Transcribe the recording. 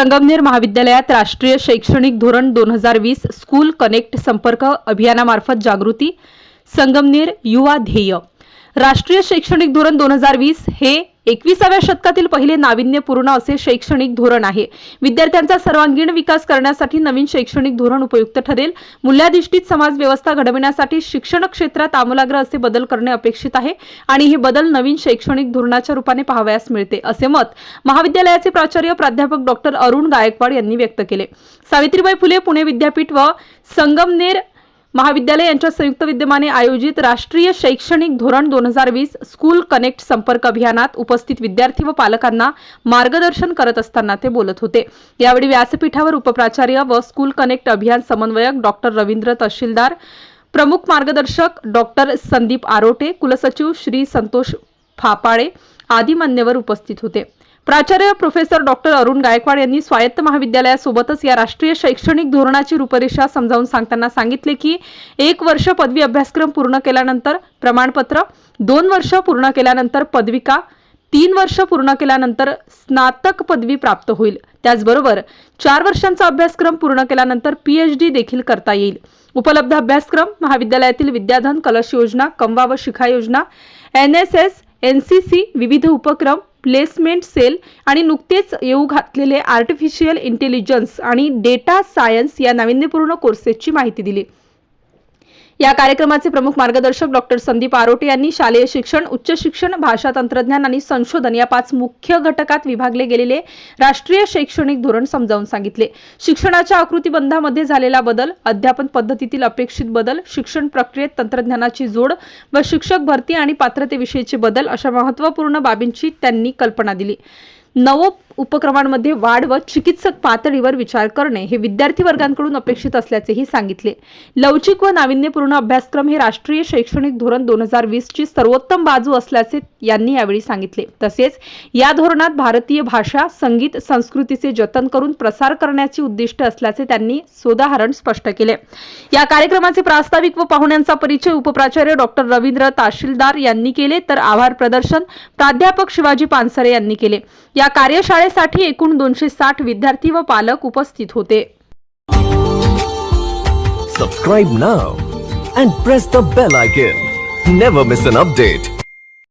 संगमनेर महाविद्यालयात राष्ट्रीय शैक्षणिक धोरण दोन हजार वीस स्कूल कनेक्ट संपर्क अभियानामार्फत जागृती संगमनेर युवा ध्येय. राष्ट्रीय शैक्षणिक धोरण दोन हजार वीस हे एकविसाव्या शतकातील पहिले नाविन्यपूर्ण असे शैक्षणिक धोरण आहे. विद्यार्थ्यांचा सर्वांगीण विकास करण्यासाठी नवीन शैक्षणिक धोरण उपयुक्त ठरेल. मूल्याधिष्ठित समाज व्यवस्था घडविण्यासाठी शिक्षण क्षेत्रात आमूलाग्र असे बदल करणे अपेक्षित आहे आणि हे बदल नवीन शैक्षणिक धोरणाच्या रूपाने पाहावयास मिळते असे मत महाविद्यालयाचे प्राचार्य प्राध्यापक डॉक्टर अरुण गायकवाड यांनी व्यक्त केले. सावित्रीबाई फुले पुणे विद्यापीठ व संगमनेर महाविद्यालय यांच्या संयुक्त विद्यमाने आयोजित राष्ट्रीय शैक्षणिक धोरण दोन हजार वीस स्कूल कनेक्ट संपर्क अभियानात उपस्थित विद्यार्थी व पालकांना मार्गदर्शन करत असताना ते बोलत होते. यावेळी व्यासपीठावर उपप्राचार्य व स्कूल कनेक्ट अभियान समन्वयक डॉक्टर रवींद्र तहसीलदार प्रमुख मार्गदर्शक डॉक्टर संदीप आरोटे कुलसचिव श्री संतोष फापाळे आदी मान्यवर उपस्थित होते. प्राचार्य प्रोफेसर डॉक्टर अरुण गायकवाड यांनी स्वायत्त महाविद्यालयासोबतच या राष्ट्रीय शैक्षणिक धोरणाची रूपरेषा समजावून सांगताना सांगितले की एक वर्ष पदवी अभ्यासक्रम पूर्ण केल्यानंतर प्रमाणपत्र दोन वर्ष पूर्ण केल्यानंतर पदविका तीन वर्ष पूर्ण केल्यानंतर स्नातक पदवी प्राप्त होईल. त्याचबरोबर चार वर्षांचा अभ्यासक्रम पूर्ण केल्यानंतर पीएचडी देखील करता येईल. उपलब्ध अभ्यासक्रम महाविद्यालयातील विद्याधन कलश योजना कमवा व शिखा योजना N S S N C C विविध उपक्रम प्लेसमेंट सेल आणि नुकतेच येऊ घातलेले आर्टिफिशियल इंटेलिजन्स आणि डेटा सायन्स या नाविन्यपूर्ण कोर्सेसची माहिती दिली. या कार्यक्रमाचे प्रमुख मार्गदर्शक डॉक्टर संदीप आरोटे यांनी शालेय शिक्षण उच्च शिक्षण भाषा तंत्रज्ञान आणि संशोधन या पाच मुख्य घटकात विभागले गेलेले राष्ट्रीय शैक्षणिक धोरण समजावून सांगितले. शिक्षणाच्या आकृतीबंधामध्ये झालेला बदल अध्यापन पद्धतीतील अपेक्षित बदल शिक्षण प्रक्रियेत तंत्रज्ञानाची जोड व शिक्षक भरती आणि पात्रतेविषयीचे बदल अशा महत्त्वपूर्ण बाबींची त्यांनी कल्पना दिली. नव उपक्रमांमध्ये वाढ व चिकित्सक पातळीवर विचार करणे हे विद्यार्थी वर्गांकडून अपेक्षित असल्याचेही सांगितले. लवचिक व नाविन्यपूर्ण अभ्यासक्रम हे राष्ट्रीय शैक्षणिक धोरण दोन हजार वीसची सर्वोत्तम बाजू असल्याचे यांनी यावेळी सांगितले. तसेच या धोरणात भारतीय भाषा संगीत संस्कृतीचे जतन करून प्रसार करण्याची उद्दिष्ट असल्याचे त्यांनी सोदाहरण स्पष्ट केले. या कार्यक्रमाचे प्रास्ताविक व पाहुण्यांचा परिचय उपप्राचार्य डॉक्टर रवींद्र तहसीलदार यांनी केले तर आभार प्रदर्शन प्राध्यापक शिवाजी पानसरे यांनी केले. या कार्यशाळेसाठी एकूण दोनशे साठ विद्यार्थी व पालक उपस्थित होते. Subscribe now and press the bell icon never miss an update